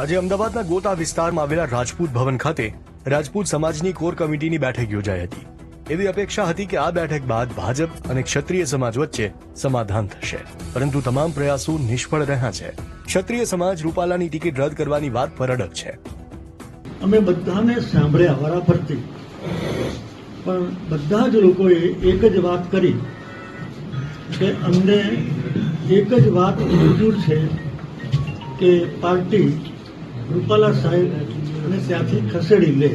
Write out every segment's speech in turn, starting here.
આજે અમદાવાદના ગોતા વિસ્તારમાં આવેલા રાજપૂત ભવન ખાતે રાજપૂત સમાજની કોર કમિટીની બેઠક યોજાઈ હતી. એવી અપેક્ષા હતી કે આ બેઠક બાદ ભાજપ અને ક્ષત્રિય સમાજ વચ્ચે સમાધાન થશે. પરંતુ તમામ પ્રયાસો નિષ્ફળ રહ્યા છે. ક્ષત્રિય સમાજ રૂપાલાની ટિકિટ રદ કરવાની વાત પર અડગ છે. અમે બધાને સાંભળ્યા વારાફરતી પણ બધા જ લોકોએ એક જ વાત કરી કે અમને એક જ વાત મંજૂર છે કે પાર્ટી રૂપાલા સાહેબ અને ત્યાંથી ખસેડી લે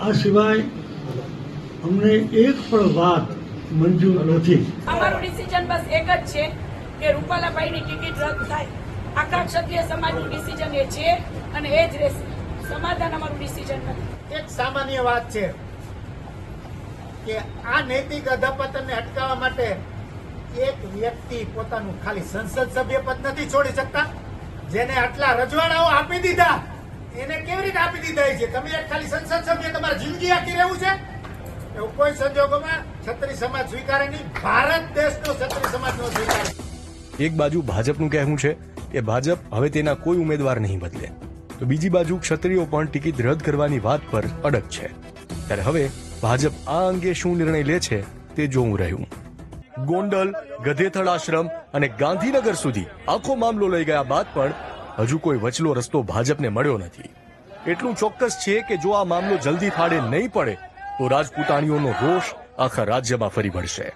આ સિવાય અમને એક પણ વાત મંજૂર નથી. અમારું ડિસિઝન બસ એક જ છે કે રૂપાલાભાઈની ટિકિટ રદ થાય. આખા ક્ષત્રિય સમાજનું ડિસિઝન એ છે અને એ જ રહેશે. સમાધાન અમારું ડિસિઝન નથી. એક સામાન્ય વાત છે કે આ નૈતિક અધપતનને અટકાવવા માટે એક વ્યક્તિ પોતાનું ખાલી સંસદ સભ્ય પદ નથી છોડી શકતા. જેને આટલા રજવાડાઓ આપી દીધા, એને કેવી રીતે આપી દીધા છે? તમે એક ખાલી સંસદ સભ્ય તમારે જિંદગી આખી રહેવું છે? એવું કોઈ સંજોગોમાં છત્રી સમાજ સ્વીકારે નહીં, ભારત દેશનો છત્રી સમાજ નો સ્વીકારે એક બાજુ ભાજપનું કહેવું છે કે ભાજપ હવે તેના કોઈ ઉમેદવાર નહીં બદલે. તો બીજી બાજુ ક્ષત્રિયો પણ ટિકિટ રદ કરવાની વાત પર અડગ છે. ત્યારે હવે ભાજપ આ અંગે શું નિર્ણય લે છે તે જોવું રહ્યું. ગોંડલ, ગધેથળ આશ્રમ અને ગાંધીનગર સુધી આખો મામલો લઈ ગયા બાદ પણ હજુ કોઈ વચલો રસ્તો ભાજપને મળ્યો નથી. એટલું ચોક્કસ છે કે જો આ મામલો જલ્દી ફાડે નહીં પડે, તો રાજપૂતાણીઓનો રોષ આખા રાજ્યમાં ફરી વળશે.